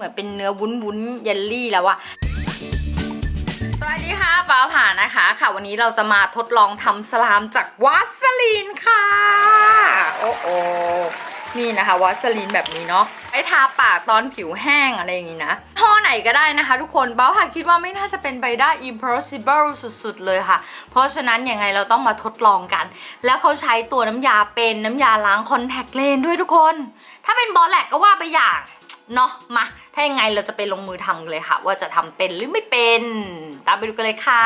เหมือนเป็นเนื้อวุ้นวุ้นๆเยลลี่แล้วอะสวัสดีค่ะป้าผ่านะคะ ค่ะ วันนี้เราจะมาทดลองทำสลามจากวัสลีนค่ะ โอ้โอนี่นะคะวัสลีนแบบนี้เนาะไว้ทาปากตอนผิวแห้งอะไรอย่างนี้นะท่อไหนก็ได้นะคะทุกคนเบ้าค่ะคิดว่าไม่น่าจะเป็นไปได้ impossible สุดๆ เลยค่ะ เพราะฉะนั้นยังไงเราต้องมาทดลองกัน แล้วเขาใช้ตัวน้ำยาเป็นน้ำยาล้างคอนแทคเลนด้วยทุกคน ถ้าเป็นบอลแลกก็ว่าไปอย่าง เนาะมา ถ้ายังไงเราจะไปลงมือทำกันเลยค่ะ ว่าจะทำเป็นหรือไม่เป็น ตามไปดูกันเลยค่ะ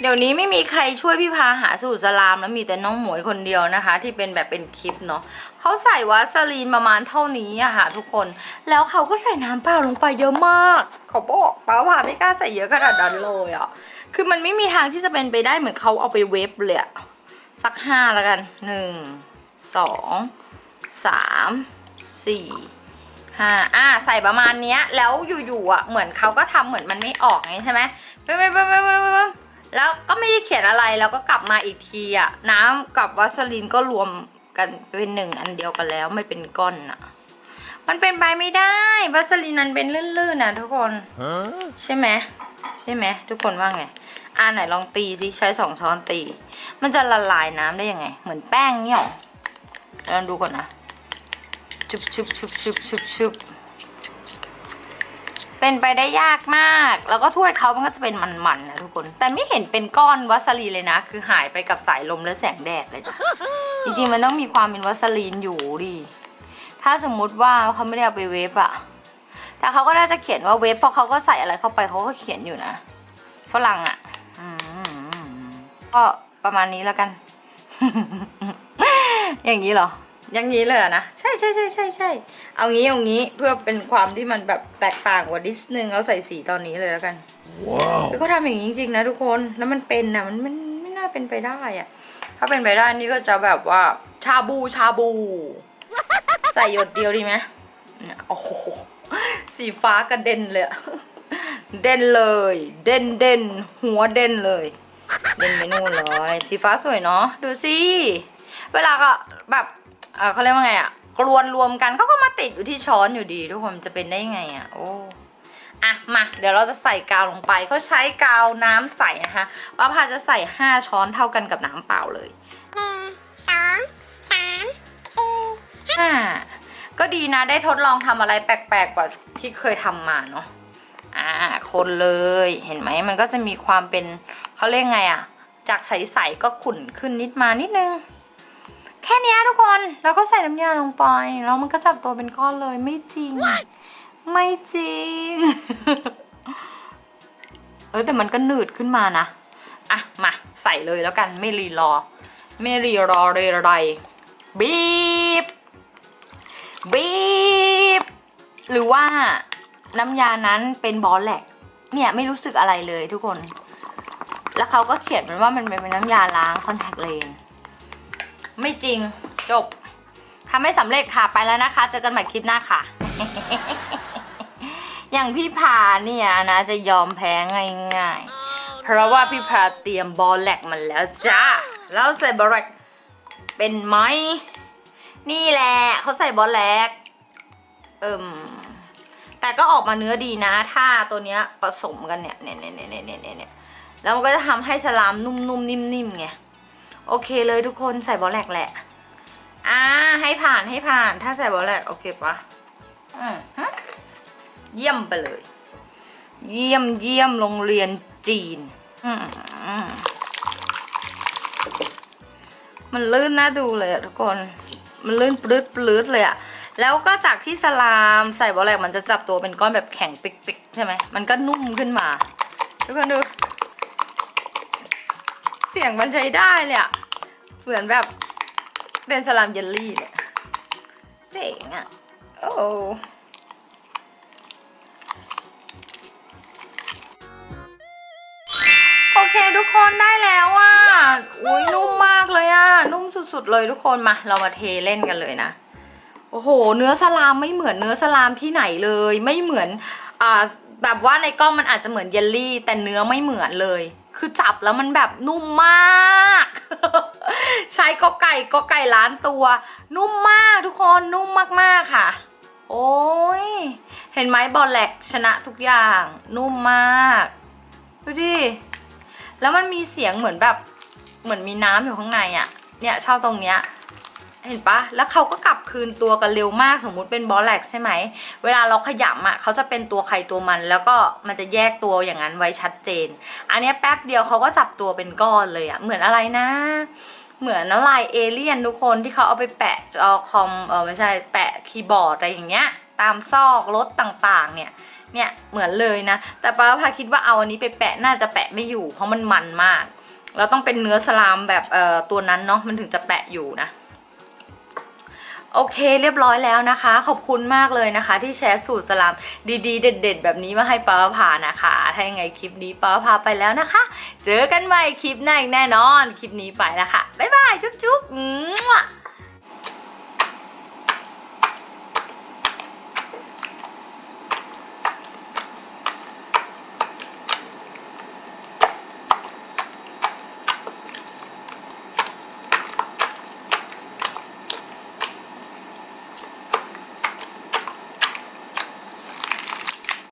เดี๋ยวนี้ไม่มีใครช่วยพี่พาหาสูตรสลามแล้วมีแต่น้องหมวยคนเดียวนะคะ ที่เป็นแบบเป็นคลิปเนาะเขาใส่วาสลีนประมาณเท่านี้อะค่ะทุกคน แล้วเขาก็ใส่น้ำเปล่าลงไปเยอะมาก เขาบอกป้าว่าไม่กล้าใส่เยอะขนาดนั้นเลยอะคือมันไม่มีทางที่จะเป็นไปได้เหมือนเขาเอาไปเวฟเลยอะสักห้าแล้วกันหนึ่งสองสามสี่ ห้าอะใส่ประมาณเนี้ย แล้วอยู่ๆอะเหมือนเขาก็ทำเหมือนมันไม่ออกไงใช่ไหมไปไปไปไปไปไปแล้วก็ไม่ได้เขียนอะไรแล้วก็กลับมาอีกทีอะน้ำกับวัสลีนก็รวมกันเป็นหนึ่งอันเดียวกันแล้วไม่เป็นก้อนอะ มันเป็นไปไม่ได้วัสลีนมันเป็นลื่นๆนะทุกคนใช่ไหมใช่ไหมทุกคนว่าไงอ่าไหนลองตีสิใช้สองช้อนตี มันจะละลายน้ำได้ยังไง เหมือนแป้งเนี่ยหรอลองดูก่อนนะ ชุบชุบชุบชุบชุบชุบเป็นไปได้ยากมาก แล้วก็ถ้วยเขามันก็จะเป็นมันๆนะทุกคน แต่ไม่เห็นเป็นก้อนวัสลีนเลยนะ คือหายไปกับสายลมและแสงแดดเลยจ้ะจริงๆมันต้องมีความเป็นวัสลีนอยู่ดิ ถ้าสมมุติว่าเขาไม่ได้เอาไปเวฟอะแต่เขาก็น่าจะเขียนว่าเวฟเพราะเขาก็ใส่อะไรเข้าไปเขาก็เขียนอยู่นะ ฝรั่งอะอืมก็ประมาณนี้แล้วกัน อย่างนี้เหรอ อย่างนี้เลยเหรอนะ ใช่ใช่ใช่ใช่ใช่เอางี้เอางี้เพื่อเป็นความที่มันแบบแตกต่างกว่าดิสนึงเราใส่สีตอนนี้เลยแล้วกัน Wow. คือเขาทำอย่างนี้จริงๆนะทุกคนแล้วมันเป็นนะมันมันไม่น่าเป็นไปได้อะถ้าเป็นไปได้นี่ก็จะแบบว่าชาบูชาบู ใส่หยดเดียวดีไหมเนี่ยโอ้โหสีฟ้ากระเด็นเลยอะเด่นเลย เด่นเด่นหัวเด่นเลย เด่นไปนู่นเลย สีฟ้าสวยเนาะดูสิเวลาก็แบบ เอ่อเขาเรียกว่าไงอะกรวนรวมกันเขาก็มาติดอยู่ที่ช้อนอยู่ดีทุกคนจะเป็นได้ยังไงอะโอ้อะมาเดี๋ยวเราจะใส่กาวลงไปเขาใช้กาวน้ำใสนะคะว่าพาจะใส่5ช้อนเท่ากันกับน้ำเปล่าเลยหนึ่งสองสามสี่ห้าก็ดีนะได้ทดลองทำอะไรแปลกๆกว่าที่เคยทำมาเนาะอ่าคนเลยเห็นไหมมันก็จะมีความเป็นเขาเรียกไงอะจากใสๆก็ขุ่นขึ้นนิดมานิดนึง แค่เนี้ยทุกคนแล้วก็ใส่น้ำยาลงไปแล้วมันก็จับตัวเป็นก้อนเลยไม่จริง ไม่จริง เออแต่มันก็หนืดขึ้นมานะอะมาใส่เลยแล้วกันไม่รีรอ ไม่รีรอเลยอะไรบีบบีบหรือว่าน้ำยานั้นเป็นบอลแหลกเนี่ยไม่รู้สึกอะไรเลยทุกคน แล้วเขาก็เขียนมันว่ามันเป็นน้ำยาล้างคอนแทคเลนส์ ไม่จริงจบทำไม่สำเร็จค่ะไปแล้วนะคะ เจอกันใหม่คลิปหน้าค่ะ อย่างพี่พาเนี่ยนะจะยอมแพ้ง่ายๆ เพราะว่าพี่พาเตรียมบอลแลกมันแล้วจ้าแล้วใส่บอลแลกเป็นไหมนี่แหละเขาใส่บอลแลกเอิมแต่ก็ออกมาเนื้อดีนะ ถ้าตัวเนี้ยผสมกันเนี่ยเนี่ยเนี่ยเนี่ยเนี่ยเนี่ยเนี่ยแล้วมันก็จะทำให้สลามนุ่มๆนิ่มๆไง โอเคเลยทุกคนใส่บอลแลกแหละ อ่า ให้ผ่านให้ผ่าน ถ้าใส่บอลแลกโอเคปะอืมเยี่ยมไปเลย เยี่ยมเยี่ยมโรงเรียนจีน อืมมันลื่นน่าดูเลยอะทุกคน มันลื่นปลื้ดปลื้ดเลยอะแล้วก็จากที่สลามใส่บอลแรกมันจะจับตัวเป็นก้อนแบบแข็งปิกๆใช่ไหมมันก็นุ่มขึ้นมา ทุกคนดู เสียงมันใช้ได้เลยอะเหมือนแบบเป็นสลามเยลลี่เลยเจ๋งอะโอ้โอเคทุกคนได้แล้วอะอุ้ยนุ่มมากเลยอะ นุ่มสุดๆเลยทุกคนมา เรามาเทเล่นกันเลยนะ โอ้โห เนื้อสลามไม่เหมือนเนื้อสลามที่ไหนเลย ไม่เหมือนอ่าแบบว่าในกล้องมันอาจจะเหมือนเยลลี่ แต่เนื้อไม่เหมือนเลย คือจับแล้วมันแบบนุ่มมาก ใช้ก็ไก่ก็ไก่ล้านตัว นุ่มมากทุกคนนุ่มมากๆค่ะ โอ้ยเห็นไหมบอลแหลกชนะทุกอย่าง นุ่มมากดูดิแล้วมันมีเสียงเหมือนแบบเหมือนมีน้ำอยู่ข้างในอะ่ะเนี่ยชอบตรงเนี้ย เห็นปะแล้วเขาก็กลับคืนตัวกันเร็วมากสมมุติเป็นบอลแลกใช่ไหม เวลาเราขยำอะเขาจะเป็นตัวใครตัวมัน แล้วก็มันจะแยกตัวอย่างนั้นไว้ชัดเจน อันนี้แป๊บเดียวเขาก็จับตัวเป็นก้อนเลยอะเหมือนอะไรนะ เหมือนน้ำลายเอเลี่ยนทุกคนที่เขาเอาไปแปะจอคอมเออไม่ใช่แปะคีย์บอร์ดอะไรอย่างเงี้ย ตามซอกรถต่างๆ เนี่ยเนี่ยเหมือนเลยนะ แต่ป้าพาคิดว่าเอาอันนี้ไปแปะน่าจะแปะไม่อยู่ เพราะมันมันมาก เราต้องเป็นเนื้อสลามแบบเอ่อตัวนั้นเนาะมันถึงจะแปะอยู่นะ โอเคเรียบร้อยแล้วนะคะ ขอบคุณมากเลยนะคะ ที่แชร์สูตรสลัมดีๆ เด็ด ๆ แบบนี้มาให้ป้าพานะคะ ถ้ายังไงคลิปนี้ป้าพาไปแล้วนะคะ เจอกันใหม่คลิปหน้าอีกแน่นอน คลิปนี้ไปแล้วค่ะ บ๊ายบาย จุ๊บๆ